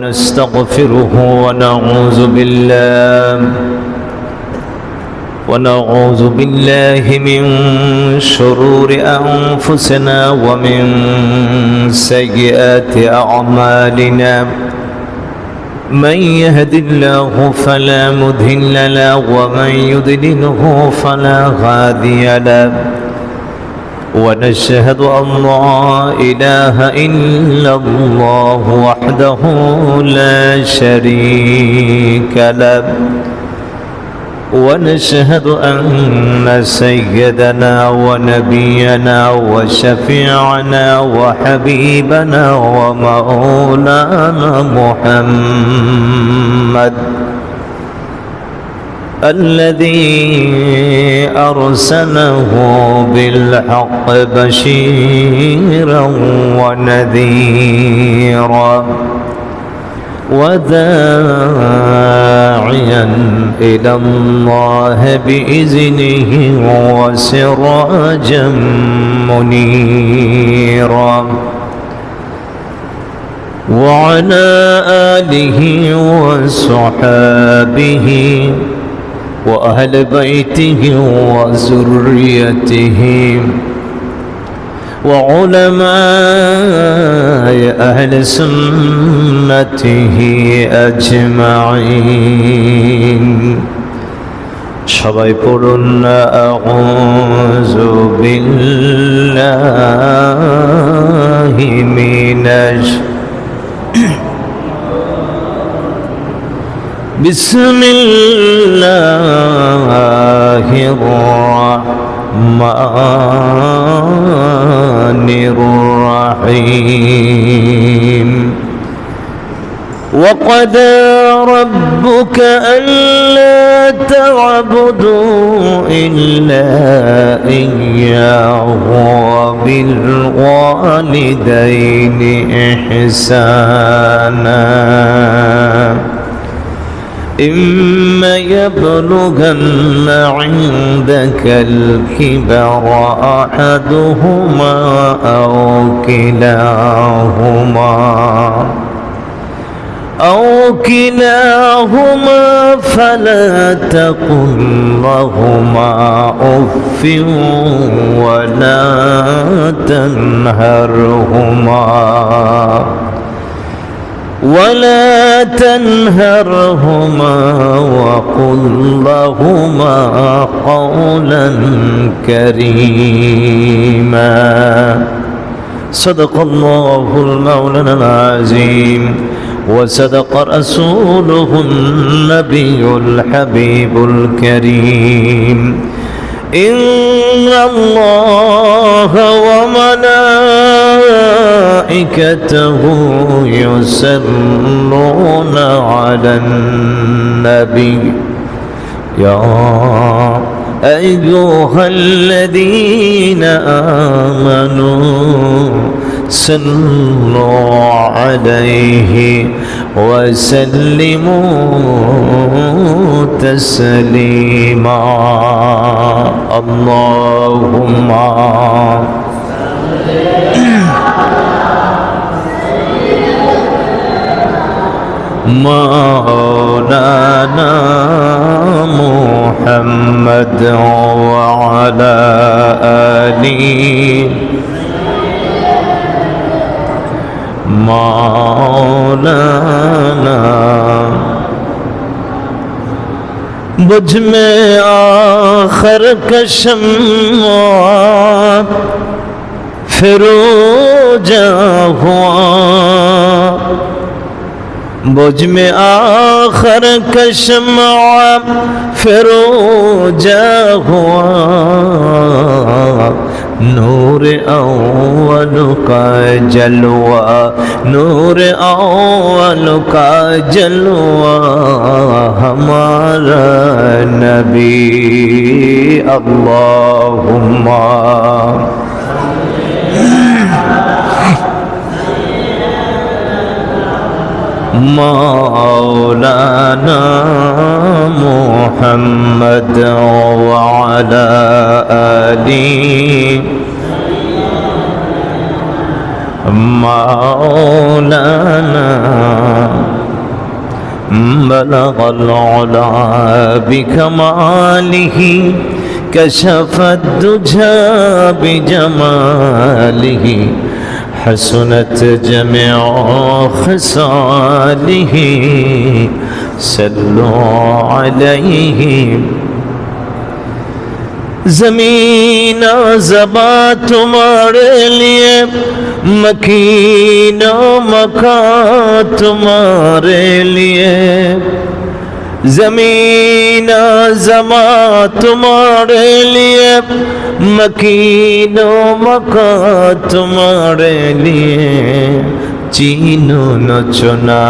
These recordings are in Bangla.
نستغفره ونعوذ بالله ونعوذ بالله من شرور أنفسنا ومن سيئات أعمالنا. من يهد الله فلا مذل له ومن يضلله فلا هادي له. ونشهد أن لا إله إلا الله وحده لا شريك له. ونشهد أن سيدنا ونبينا وشفيعنا وحبيبنا ومولانا محمد الذي أرسله بالحق بشيرا ونذيرا وداعيا إلى الله بإذنه وسراجا منيرا وعلى آله وصحابه وأهل بيته وذريته وعلماء أهل سنته أجمعين সবাই পড়ুন আউযু বিল্লাহি মিনাশ بسم الله الرحمن الرحيم. وقد ربك ألا تعبدوا إلا إياه وبالوالدين إحسانا. إما يبلغن عندك الكبر أحدهما أو كلاهما أو كلاهما فلا تقل لهما أف ولا تنهرهما ولا تنهرهما وقل لهما قولا كريما. صدق الله المولى العظيم وصدق رسوله النبي الحبيب الكريم. إن الله وملائكته يصلون على النبي. يا أيها الذين آمنوا صلوا عليه وسلموا تسليما. اللهم مولانا محمد وعلى آله مولانا. بجھ میں آخر کشم فروجہ ہوا۔ بوج میں آخر کشمع فروجہ ہوا نور أول کا جلوہ نور أول کا جلوہ ہمارا نبی اللہم مولانا محمد وعلى آله. مولانا بلغ العلا بكماله كشف الدجى بجماله. حسنت جميع خصاله صلوا عليه زمینہ زباں تمہارے لیے مکینہ مکان تمہارے لئے زمین زماں تمہارے لیے مکین و مکان تمہارے لیے চিনো নচনা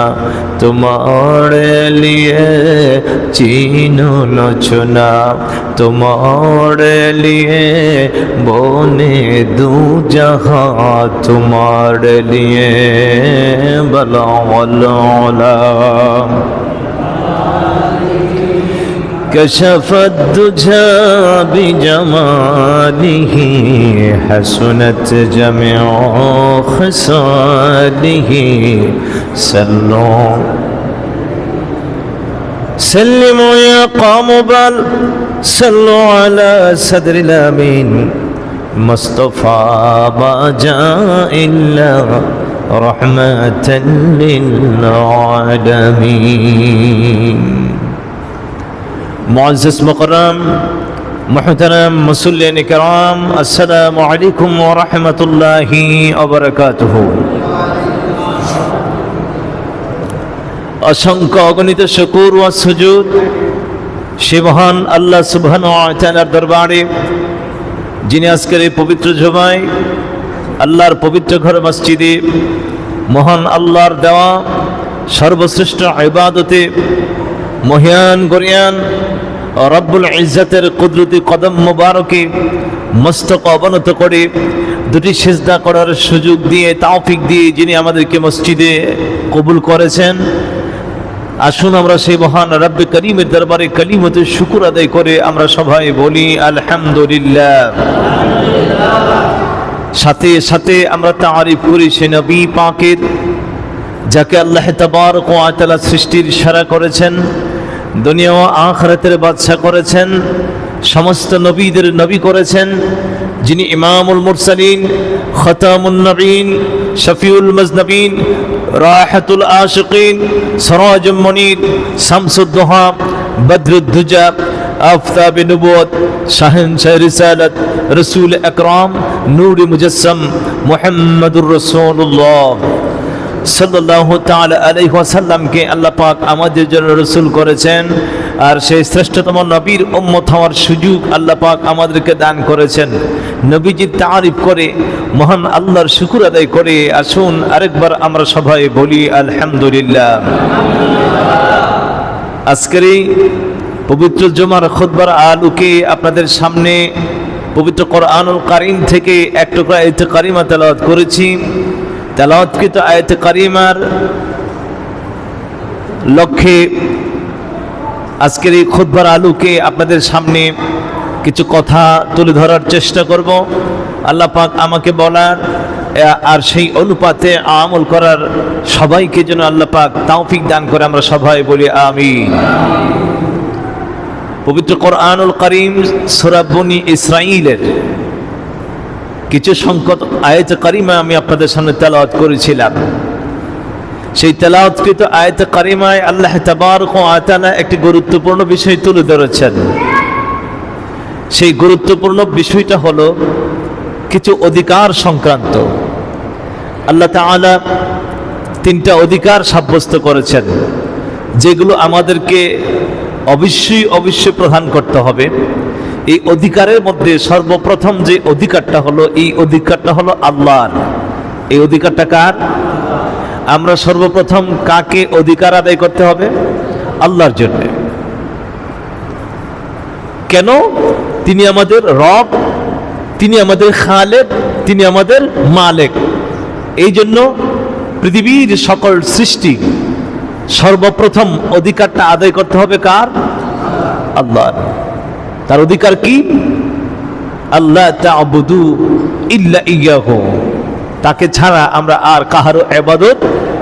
তোমার লিয়ে تمہارے নচনা بونے লিয়ে جہاں تمہارے জহা بلا লিয়ে বলা كشف الدجى بجماله حسنت جميع خصاله. سلوا سلموا يا قوم بل صلوا على صدر الأمين. مصطفى ما جاء إلا رحمة للعالمين. মজিস মকরম মহতরম মুসল্লিন ইকরাম, আসসালামু আলাইকুম ওয়া রাহমাতুল্লাহি ওয়া বারাকাতুহু। অসংখ্য অগণিত শুকুর ও সুজুদ সে মহান আল্লাহ সুবহান ওয়া দরবারে, যিনি আজকের এই পবিত্র জমায় আল্লাহর পবিত্র ঘর মসজিদে মহান আল্লাহর দেওয়া সর্বশ্রেষ্ঠ ইবাদতে মহিয়ান গরিয়ান রব্বুল ইজ্জাতের কুদরতি কদম মোবারকে মস্তক অবনত করে দুটি সেজদা করার সুযোগ দিয়ে তাওফিক দিয়ে যিনি আমাদেরকে মসজিদে কবুল করেছেন। আসুন আমরা সেই মহান রব্বে করিমের দরবারে কলিমতে শুকুর আদায় করে আমরা সবাই বলি, আলহামদুলিল্লাহ। সাথে সাথে আমরা তারিফ করি সে নবী পাকের, যাকে আল্লাহ তাবারক ওয়া তাআলা সৃষ্টির সারা করেছেন। দুনিয়া ও আখরাতের বাদশা করেছেন, সমস্ত নবীদের নবী করেছেন, যিনি ইমামুল মুরসালিন, খতামুন নবীন, শফিউল মজনবিন, রাহাতুল আশিকিন সরাজুম মনির শামসুদ্দোহা বদরুদ্দুজা, আফতাব নবুয়ত শাহেনশাহ রিসালাত, রসুল আকরাম, নূর মুজসম মুহাম্মদুর রাসূলুল্লাহ। সাল্লাহ তাআলা আলাইহি ওয়াসাল্লামকে আল্লাহ পাক আমাদের জন্য রসুল করেছেন। আর সেই শ্রেষ্ঠতম নবীর উম্মত হওয়ার সুযোগ আল্লাহ পাক আমাদেরকে দান করেছেন। নবীজির তারিফ করে, মহান আল্লাহর শুকুর আদায় করে, আসুন আরেকবার আমরা সবাই বলি, আলহামদুলিল্লাহ। আজকের এই পবিত্র জমার খুতবার আলুকে আপনাদের সামনে পবিত্র কোরআনুল কারিম থেকে এক টুকরা এতে কারিমা তেলাওয়াত করেছি। তেলাওয়াতকৃত আয়তে কারিমার লক্ষ্যে আজকের এই খুদ্বার আলুকে আপনাদের সামনে কিছু কথা তুলে ধরার চেষ্টা করব। আল্লাহ পাক আমাকে বলার, আর সেই অনুপাতে আমল করার সবাইকে যেন আল্লাহ পাক তাওফিক দান করে আমরা সবাই বলি আমি পবিত্র কোরআনুল করিম সুরাবনি ইসরাইলের কিছু সংকট আয়ত কারিমা আমি আপনাদের সামনে তেলাওয়াত করেছিলাম। সেই তেলাওয়াতকৃত আয়ত কারিমায় আল্লাহ তাবারক ও আতালা একটি গুরুত্বপূর্ণ বিষয় তুলে ধরেছেন। সেই গুরুত্বপূর্ণ বিষয়টা হলো কিছু অধিকার সংক্রান্ত। আল্লাহ তাআলা তিনটা অধিকার সাব্যস্ত করেছেন, যেগুলো আমাদেরকে অবশ্যই অবশ্যই প্রদান করতে হবে। এই অধিকারের মধ্যে সর্বপ্রথম যে অধিকারটা হলো, এই অধিকারটা হলো আল্লাহর। এই অধিকারটা কার? আমরা সর্বপ্রথম কাকে অধিকার আদায় করতে হবে? আল্লাহর জন্য। কেন? তিনি আমাদের রব, তিনি আমাদের খালেক, তিনি আমাদের মালেক। এই জন্য পৃথিবীর সকল সৃষ্টি সর্বপ্রথম অধিকারটা আদায় করতে হবে কার? আল্লাহর। তার অধিকার কি? আল্লাহ ইল্লা ইয়াহু। তাকে ছাড়া আমরা আর কাহারও এবাদত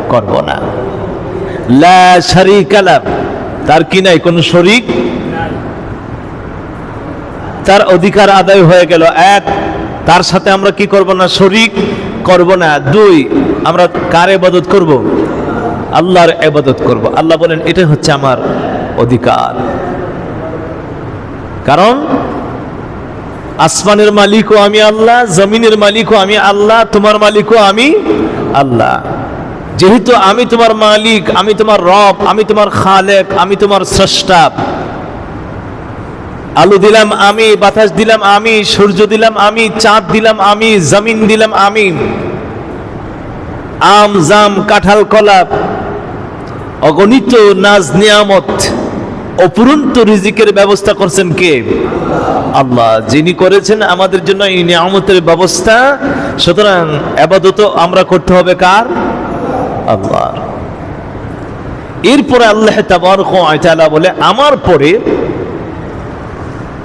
করব না। তার কি নাই? কোনো শরিক? তার অধিকার আদায় হয়ে গেল এক। তার সাথে আমরা কি করব না? শরিক করব না। দুই, আমরা কার এবাদত করব? আল্লাহর এবাদত করব। আল্লাহ বলেন, এটা হচ্ছে আমার অধিকার। কারণ আসমানের মালিকও আমি আল্লাহ, জমিনের মালিকও আমি আল্লাহ, তোমার মালিকও আমি আল্লাহ। যেহেতু আমি তোমার মালিক, আমি তোমার রব, আমি তোমার খালেক, আমি তোমার স্রষ্টা। আলু দিলাম আমি, বাতাস দিলাম আমি, সূর্য দিলাম আমি, চাঁদ দিলাম আমি, জমিন দিলাম আমি। আম, জাম, কাঁঠাল কলা অগণিত নাজ, নিয়ামত। অপুরন্ত রিজিকের ব্যবস্থা করছেন কে? আল্লাহ, যিনি করেছেন আমাদের জন্য এই নিয়ামতের ব্যবস্থা। সুতরাং আপাতত আমরা করতে হবে কার? আল্লাহ। এরপরে আল্লাহ বলে, আমার পরে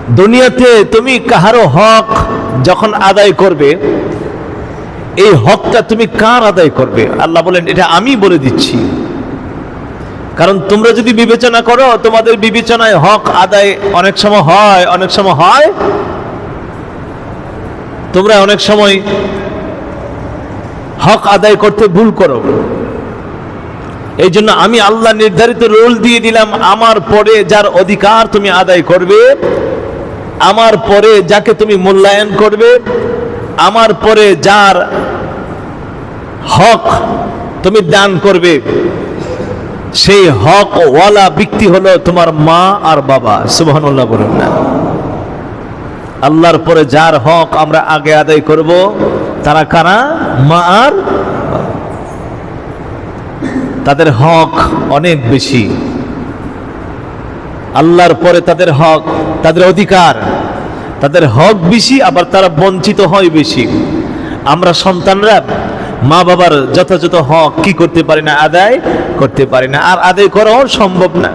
দুনিয়াতে তুমি কাহারো হক যখন আদায় করবে, এই হকটা তুমি কার আদায় করবে? আল্লাহ বলেন, এটা আমি বলে দিচ্ছি। কারণ তোমরা যদি বিবেচনা করো, তোমাদের বিবেচনায় হক আদায় অনেক সময় হয়, অনেক সময় হয়। তোমরা অনেক সময় হক আদায় করতে ভুল করো। এই জন্য আমি আল্লাহ নির্ধারিত রোল দিয়ে দিলাম, আমার পরে যার অধিকার তুমি আদায় করবে, আমার পরে যাকে তুমি মূল্যায়ন করবে, আমার পরে যার হক তুমি দান করবে। সেই হক ওয়ালা ব্যক্তি হলো তোমার মা আর বাবা বলুন না। আল্লাহর পরে যার হক আমরা আগে আদায় করব, তারা কারা? মা আর তাদের হক অনেক বেশি। আল্লাহর পরে তাদের হক, তাদের অধিকার। তাদের হক বেশি, আবার তারা বঞ্চিত হয় বেশি। আমরা সন্তানরা মা বাবার যথাযথ হক কি করতে পারি না? আদায় করতে পারি না। আর আদায় করাও সম্ভব না।